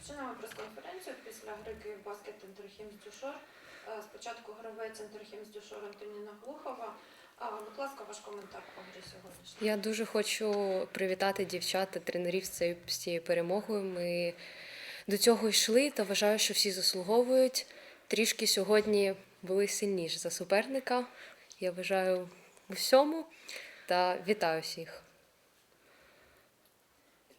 Починаємо прес-конференцію після гри Київбаскет Інтерхімс Дюшор. Е, Спочатку гравець Інтерхімс Дюшор Антоніна Глухова. Будь ласка, ваш коментар по грі сьогоднішній. Я дуже хочу привітати дівчат та тренерів з цією, з цією перемогою. Ми до цього йшли та вважаю, що всі заслуговують. Трішки сьогодні були сильніші за суперника. Я вважаю у всьому та вітаю всіх.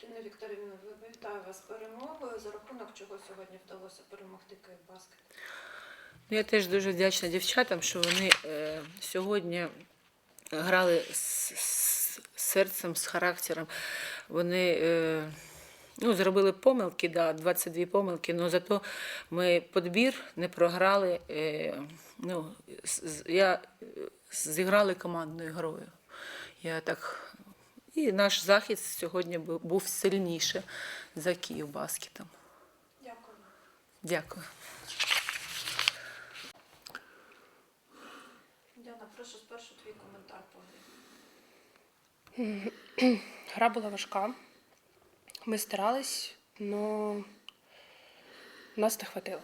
Ірина Вікторівна, вітаю вас з перемогою. За рахунок чого сьогодні вдалося перемогти Київбаскет? Ну, Я теж дуже вдячна дівчатам, що вони е, сьогодні грали з, з серцем, з характером. Вони е, ну, зробили помилки, да, 22 помилки, але зато ми подбір не програли. Е, ну, з- я, е, зіграли командною грою. Я так... І наш захист сьогодні був сильніше за Київбаскетом. Дякую. Дякую. Діана, прошу спершу твій коментар по грі. Гра була важка. Ми старались, але нас не хватило.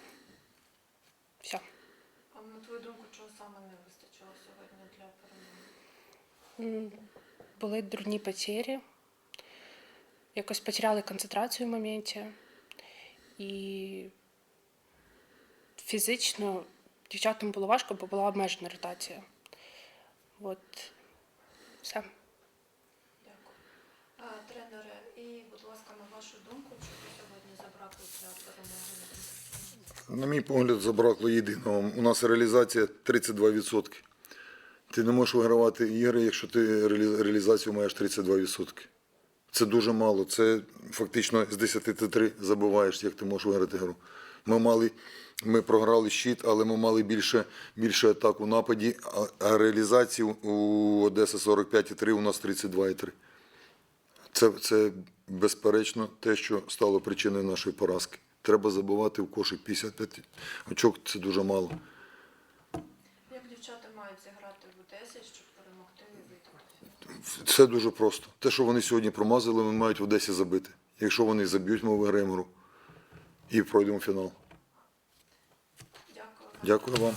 Все. А на твою думку, чого саме не вистачило сьогодні для перемоги? Були дурні потери. Якось потеряли концентрацію в моменті. І фізично дівчатам було важко, бо була обмежена ротація. От все. Дякую. А, тренери, і, будь ласка, на вашу думку, чого сьогодні забракло для перемоги? На мій погляд, забракло єдиного. У нас реалізація 32%. Ти не можеш вигравати ігри, якщо ти реалі- реалізацію маєш 32%. Це дуже мало. Це фактично з 10 ти 3 забуваєш, як ти можеш виграти гру. Ми мали, ми програли щит, але ми мали більше, більше атак у нападі, а, реалізацію у Одеса 45,3, у нас 32,3. Це, це безперечно те, що стало причиною нашої поразки. Треба забувати в кошик 55 очок, це дуже мало. Мають зіграти в Одесі, щоб перемогти і вийти? Все дуже просто. Те, що вони сьогодні промазали, вони мають в Одесі забити. Якщо вони заб'ють, ми виграємо гру і пройдемо фінал. Дякую. Дякую вам.